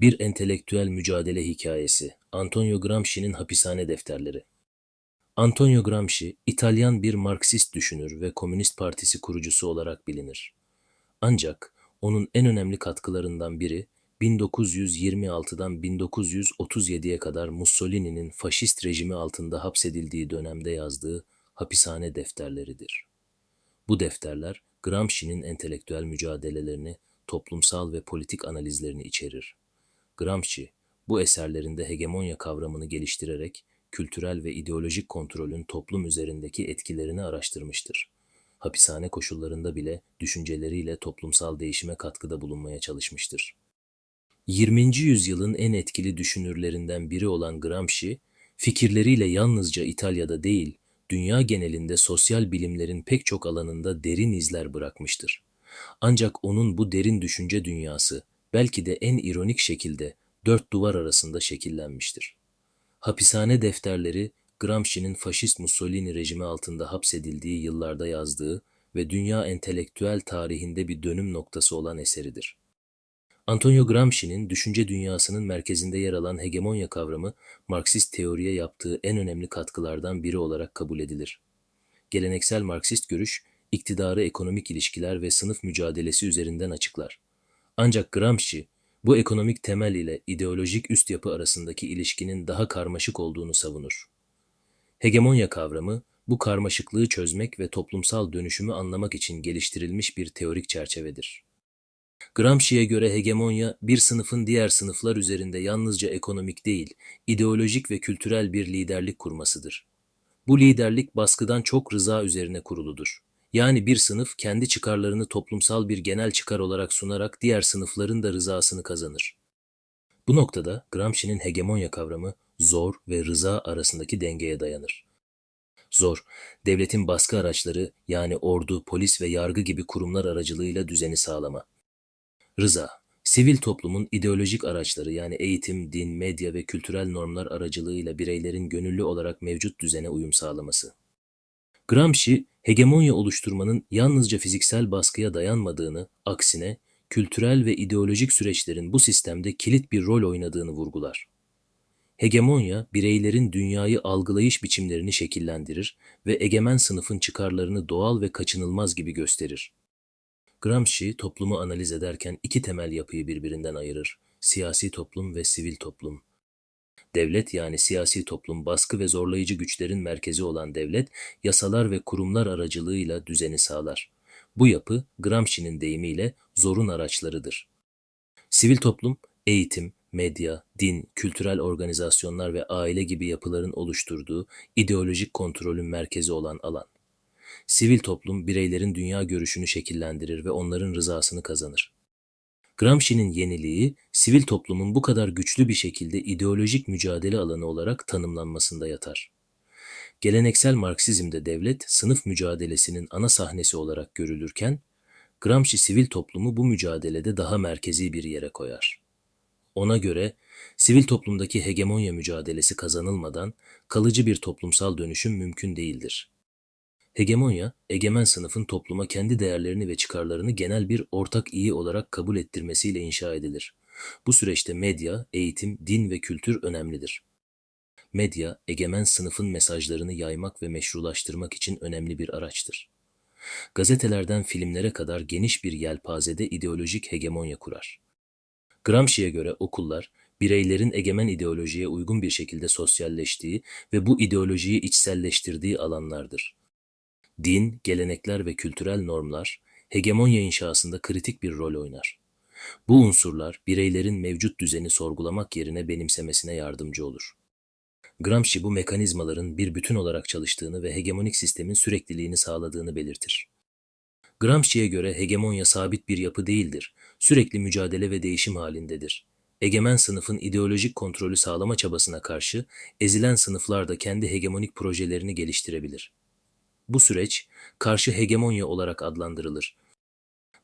Bir entelektüel mücadele hikayesi. Antonio Gramsci'nin hapishane defterleri. Antonio Gramsci, İtalyan bir Marksist düşünür ve Komünist Partisi kurucusu olarak bilinir. Ancak onun en önemli katkılarından biri 1926'dan 1937'ye kadar Mussolini'nin faşist rejimi altında hapsedildiği dönemde yazdığı hapishane defterleridir. Bu defterler Gramsci'nin entelektüel mücadelelerini, toplumsal ve politik analizlerini içerir. Gramsci, bu eserlerinde hegemonya kavramını geliştirerek kültürel ve ideolojik kontrolün toplum üzerindeki etkilerini araştırmıştır. Hapishane koşullarında bile düşünceleriyle toplumsal değişime katkıda bulunmaya çalışmıştır. 20. yüzyılın en etkili düşünürlerinden biri olan Gramsci, fikirleriyle yalnızca İtalya'da değil, dünya genelinde sosyal bilimlerin pek çok alanında derin izler bırakmıştır. Ancak onun bu derin düşünce dünyası belki de en ironik şekilde dört duvar arasında şekillenmiştir. Hapishane defterleri Gramsci'nin faşist Mussolini rejimi altında hapsedildiği yıllarda yazdığı ve dünya entelektüel tarihinde bir dönüm noktası olan eseridir. Antonio Gramsci'nin düşünce dünyasının merkezinde yer alan hegemonya kavramı, Marksist teoriye yaptığı en önemli katkılardan biri olarak kabul edilir. Geleneksel Marksist görüş, iktidarı ekonomik ilişkiler ve sınıf mücadelesi üzerinden açıklar. Ancak Gramsci, bu ekonomik temel ile ideolojik üst yapı arasındaki ilişkinin daha karmaşık olduğunu savunur. Hegemonya kavramı, bu karmaşıklığı çözmek ve toplumsal dönüşümü anlamak için geliştirilmiş bir teorik çerçevedir. Gramsci'ye göre hegemonya, bir sınıfın diğer sınıflar üzerinde yalnızca ekonomik değil, ideolojik ve kültürel bir liderlik kurmasıdır. Bu liderlik baskıdan çok rıza üzerine kuruludur. Yani bir sınıf kendi çıkarlarını toplumsal bir genel çıkar olarak sunarak diğer sınıfların da rızasını kazanır. Bu noktada Gramsci'nin hegemonya kavramı zor ve rıza arasındaki dengeye dayanır. Zor, devletin baskı araçları yani ordu, polis ve yargı gibi kurumlar aracılığıyla düzeni sağlama. Rıza, sivil toplumun ideolojik araçları yani eğitim, din, medya ve kültürel normlar aracılığıyla bireylerin gönüllü olarak mevcut düzene uyum sağlaması. Gramsci, hegemonya oluşturmanın yalnızca fiziksel baskıya dayanmadığını, aksine kültürel ve ideolojik süreçlerin bu sistemde kilit bir rol oynadığını vurgular. Hegemonya, bireylerin dünyayı algılayış biçimlerini şekillendirir ve egemen sınıfın çıkarlarını doğal ve kaçınılmaz gibi gösterir. Gramsci, toplumu analiz ederken iki temel yapıyı birbirinden ayırır. Siyasi toplum ve sivil toplum. Devlet yani siyasi toplum baskı ve zorlayıcı güçlerin merkezi olan devlet, yasalar ve kurumlar aracılığıyla düzeni sağlar. Bu yapı, Gramsci'nin deyimiyle zorun araçlarıdır. Sivil toplum, eğitim, medya, din, kültürel organizasyonlar ve aile gibi yapıların oluşturduğu ideolojik kontrolün merkezi olan alan. Sivil toplum bireylerin dünya görüşünü şekillendirir ve onların rızasını kazanır. Gramsci'nin yeniliği, sivil toplumun bu kadar güçlü bir şekilde ideolojik mücadele alanı olarak tanımlanmasında yatar. Geleneksel Marksizmde devlet, sınıf mücadelesinin ana sahnesi olarak görülürken, Gramsci sivil toplumu bu mücadelede daha merkezi bir yere koyar. Ona göre, sivil toplumdaki hegemonya mücadelesi kazanılmadan kalıcı bir toplumsal dönüşüm mümkün değildir. Hegemonya, egemen sınıfın topluma kendi değerlerini ve çıkarlarını genel bir ortak iyi olarak kabul ettirmesiyle inşa edilir. Bu süreçte medya, eğitim, din ve kültür önemlidir. Medya, egemen sınıfın mesajlarını yaymak ve meşrulaştırmak için önemli bir araçtır. Gazetelerden filmlere kadar geniş bir yelpazede ideolojik hegemonya kurar. Gramsci'ye göre okullar, bireylerin egemen ideolojiye uygun bir şekilde sosyalleştiği ve bu ideolojiyi içselleştirdiği alanlardır. Din, gelenekler ve kültürel normlar hegemonya inşasında kritik bir rol oynar. Bu unsurlar bireylerin mevcut düzeni sorgulamak yerine benimsemesine yardımcı olur. Gramsci bu mekanizmaların bir bütün olarak çalıştığını ve hegemonik sistemin sürekliliğini sağladığını belirtir. Gramsci'ye göre hegemonya sabit bir yapı değildir, sürekli mücadele ve değişim halindedir. Egemen sınıfın ideolojik kontrolü sağlama çabasına karşı ezilen sınıflar da kendi hegemonik projelerini geliştirebilir. Bu süreç karşı hegemonya olarak adlandırılır.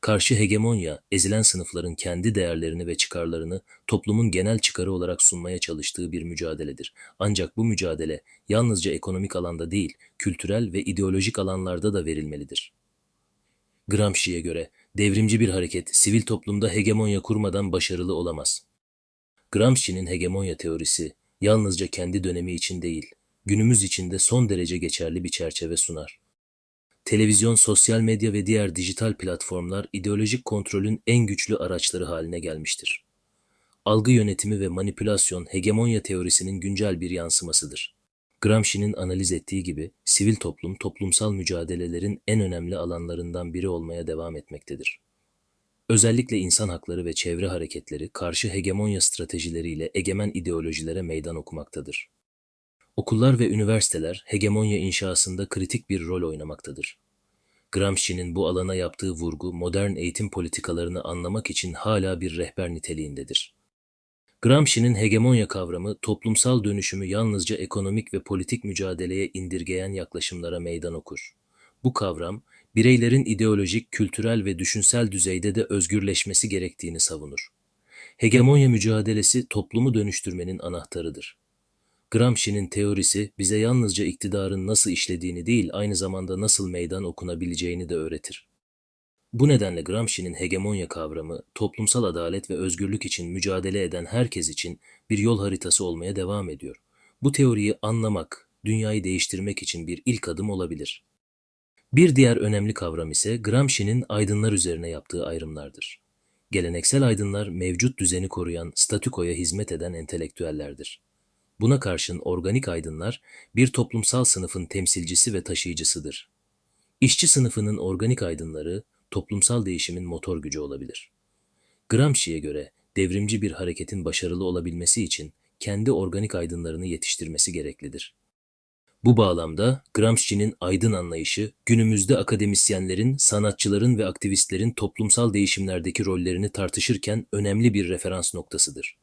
Karşı hegemonya, ezilen sınıfların kendi değerlerini ve çıkarlarını toplumun genel çıkarı olarak sunmaya çalıştığı bir mücadeledir. Ancak bu mücadele yalnızca ekonomik alanda değil, kültürel ve ideolojik alanlarda da verilmelidir. Gramsci'ye göre devrimci bir hareket sivil toplumda hegemonya kurmadan başarılı olamaz. Gramsci'nin hegemonya teorisi yalnızca kendi dönemi için değil, günümüz için de son derece geçerli bir çerçeve sunar. Televizyon, sosyal medya ve diğer dijital platformlar ideolojik kontrolün en güçlü araçları haline gelmiştir. Algı yönetimi ve manipülasyon hegemonya teorisinin güncel bir yansımasıdır. Gramsci'nin analiz ettiği gibi sivil toplum toplumsal mücadelelerin en önemli alanlarından biri olmaya devam etmektedir. Özellikle insan hakları ve çevre hareketleri karşı hegemonya stratejileriyle egemen ideolojilere meydan okumaktadır. Okullar ve üniversiteler hegemonya inşasında kritik bir rol oynamaktadır. Gramsci'nin bu alana yaptığı vurgu modern eğitim politikalarını anlamak için hala bir rehber niteliğindedir. Gramsci'nin hegemonya kavramı toplumsal dönüşümü yalnızca ekonomik ve politik mücadeleye indirgeyen yaklaşımlara meydan okur. Bu kavram, bireylerin ideolojik, kültürel ve düşünsel düzeyde de özgürleşmesi gerektiğini savunur. Hegemonya mücadelesi toplumu dönüştürmenin anahtarıdır. Gramsci'nin teorisi bize yalnızca iktidarın nasıl işlediğini değil, aynı zamanda nasıl meydan okunabileceğini de öğretir. Bu nedenle Gramsci'nin hegemonya kavramı, toplumsal adalet ve özgürlük için mücadele eden herkes için bir yol haritası olmaya devam ediyor. Bu teoriyi anlamak, dünyayı değiştirmek için bir ilk adım olabilir. Bir diğer önemli kavram ise Gramsci'nin aydınlar üzerine yaptığı ayrımlardır. Geleneksel aydınlar mevcut düzeni koruyan, statükoya hizmet eden entelektüellerdir. Buna karşın organik aydınlar bir toplumsal sınıfın temsilcisi ve taşıyıcısıdır. İşçi sınıfının organik aydınları toplumsal değişimin motor gücü olabilir. Gramsci'ye göre devrimci bir hareketin başarılı olabilmesi için kendi organik aydınlarını yetiştirmesi gereklidir. Bu bağlamda Gramsci'nin aydın anlayışı günümüzde akademisyenlerin, sanatçıların ve aktivistlerin toplumsal değişimlerdeki rollerini tartışırken önemli bir referans noktasıdır.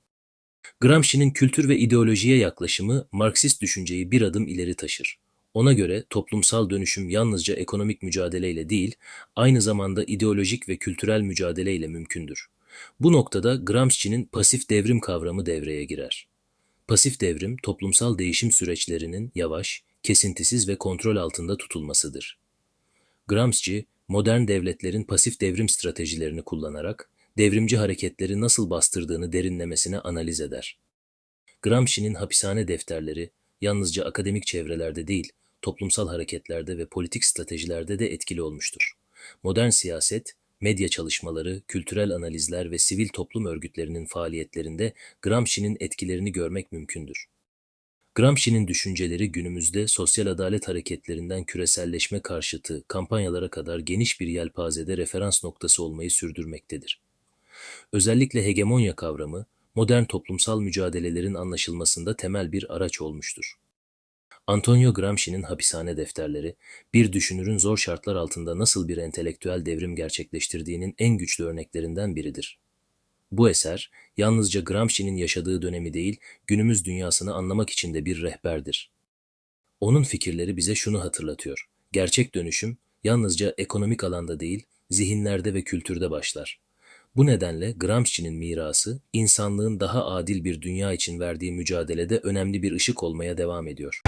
Gramsci'nin kültür ve ideolojiye yaklaşımı Marksist düşünceyi bir adım ileri taşır. Ona göre toplumsal dönüşüm yalnızca ekonomik mücadeleyle değil, aynı zamanda ideolojik ve kültürel mücadeleyle mümkündür. Bu noktada Gramsci'nin pasif devrim kavramı devreye girer. Pasif devrim, toplumsal değişim süreçlerinin yavaş, kesintisiz ve kontrol altında tutulmasıdır. Gramsci, modern devletlerin pasif devrim stratejilerini kullanarak devrimci hareketleri nasıl bastırdığını derinlemesine analiz eder. Gramsci'nin hapishane defterleri yalnızca akademik çevrelerde değil, toplumsal hareketlerde ve politik stratejilerde de etkili olmuştur. Modern siyaset, medya çalışmaları, kültürel analizler ve sivil toplum örgütlerinin faaliyetlerinde Gramsci'nin etkilerini görmek mümkündür. Gramsci'nin düşünceleri günümüzde sosyal adalet hareketlerinden küreselleşme karşıtı kampanyalara kadar geniş bir yelpazede referans noktası olmayı sürdürmektedir. Özellikle hegemonya kavramı, modern toplumsal mücadelelerin anlaşılmasında temel bir araç olmuştur. Antonio Gramsci'nin hapishane defterleri, bir düşünürün zor şartlar altında nasıl bir entelektüel devrim gerçekleştirdiğinin en güçlü örneklerinden biridir. Bu eser, yalnızca Gramsci'nin yaşadığı dönemi değil, günümüz dünyasını anlamak için de bir rehberdir. Onun fikirleri bize şunu hatırlatıyor. Gerçek dönüşüm, yalnızca ekonomik alanda değil, zihinlerde ve kültürde başlar. Bu nedenle Gramsci'nin mirası, insanlığın daha adil bir dünya için verdiği mücadelede önemli bir ışık olmaya devam ediyor.